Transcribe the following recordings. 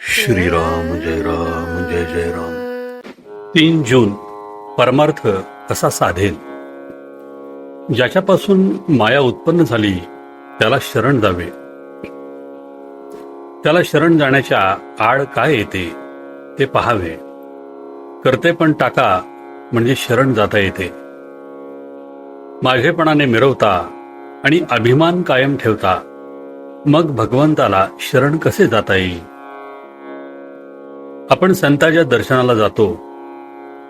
श्रीराम जय राम जय जय राम। तीन जून परमार्थ कसा साधेल? ज्याच्यापासून माया उत्पन्न झाली त्याला शरण जावे. त्याला शरण जाण्याच्या आड काय येते ते पहावे. करते पण टाका म्हणजे शरण जाता येते. माझेपणाने मिरवता आणि अभिमान कायम ठेवता. मग भगवंताला शरण कसे जाता येईल? आपण संताच्या दर्शनाला जातो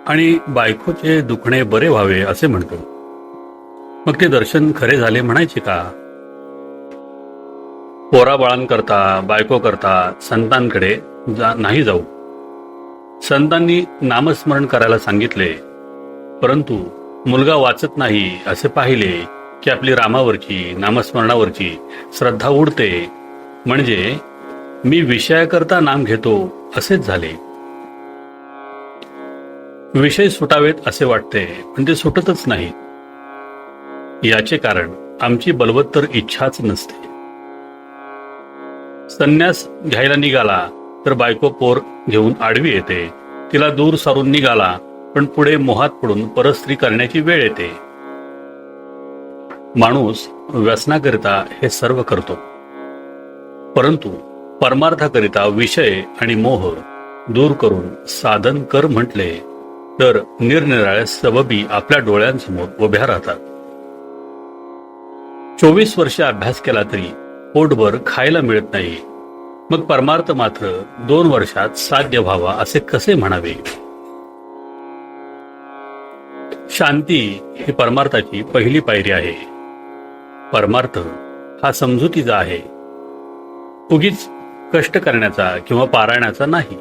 आणि बायकोचे दुखणे बरे व्हावे असे म्हणतो. मग ते दर्शन खरे झाले म्हणायचे का? पोराबाळांकरता बायको करता संतांकडे जा नाही जाऊ. संतांनी नामस्मरण करायला सांगितले परंतु मुलगा वाचत नाही असे पाहिले. की आपली रामावरची नामस्मरणावरची श्रद्धा उडते. म्हणजे मी विषयाकरता नाम घेतो असेच झाले. विषय सुटावेत असे वाटते पण ते सुटतच नाहीत याचे कारण आमची बलवत्तर इच्छाच नसते. संन्यास घ्यायला निघाला तर बायको पोर घेऊन आडवी येते. तिला दूर सारून निघाला पण पुढे मोहात पडून परस्त्री करण्याची वेळ येते. माणूस व्यसनाकरिता हे सर्व करतो. परंतु परमार्थाकरिता विषय आणि मोह दूर करून साधन कर म्हटले तर निरनिराळ्या सबबी आपल्या डोळ्यांसमोर उभ्या राहतात. चोवीस वर्ष अभ्यास केला तरी पोटभर खायला मिळत नाही. मग परमार्थ मात्र दोन वर्षात साध्य व्हावा असे कसे म्हणावे? शांती ही परमार्थाची पहिली पायरी आहे. परमार्थ हा समजुतीचा आहे. उगीच कष्ट करण्याचा किंवा पारायणाचा नाही.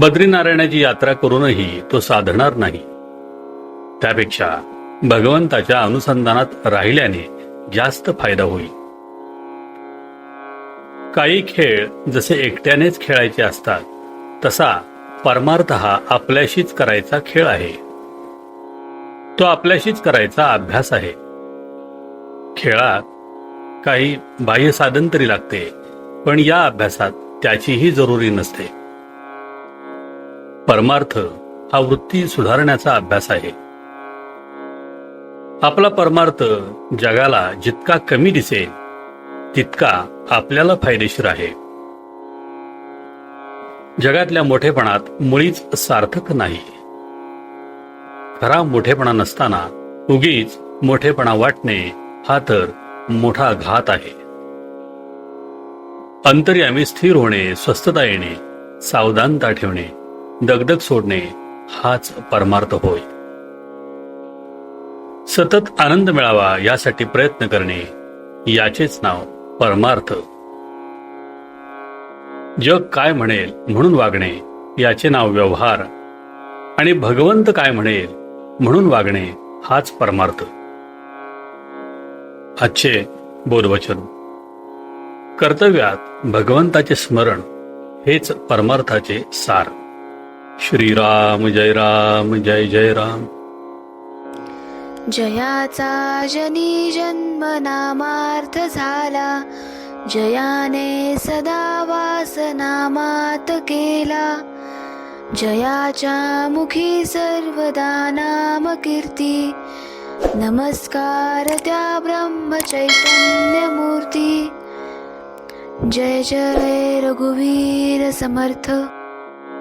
बद्रीनारायणाची यात्रा करूनही तो साधणार नाही. त्यापेक्षा भगवंताच्या अनुसंधानात राहिल्याने जास्त फायदा होईल. काही खेळ जसे एकट्यानेच खेळायचे असतात तसा परमार्थ हा आपल्याशीच करायचा खेळ आहे. तो आपल्याशीच करायचा अभ्यास आहे. खेळात काही बाह्य साधन तरी लागते पण या अभ्यासात त्याचीही जरुरी नसते. परमार्थ हा वृत्ती सुधारण्याचा अभ्यास आहे. आपला परमार्थ जगाला जितका कमी दिसेल तितका आपल्याला फायदेशीर आहे. जगातल्या मोठेपणात मुळीच सार्थक नाही. खरा मोठेपणा नसताना उगीच मोठेपणा वाटणे हा तर मोठा घात आहे. अंतर्यामी स्थिर होणे स्वस्थता येणे सावधानता ठेवणे दगदग सोडणे हाच परमार्थ होय. सतत आनंद मिळावा यासाठी प्रयत्न करणे याचेच नाव परमार्थ. जग काय म्हणेल म्हणून वागणे याचे नाव व्यवहार आणि भगवंत काय म्हणेल म्हणून वागणे हाच परमार्थ. आजचे बोधवचन. कर्तव्यात भगवंताचे स्मरण हेच परमार्थाचे सार. श्रीराम जय राम जय जय राम. जयाचा जनी जन्म नामार्थ झाला. जयाने सदा वास नामात केला. जयाच्या मुखी सर्वदा नाम कीर्ती नमस्कार त्या ब्रह्म चैतन्य मूर्ती जय जय रघुवीर समर्थ.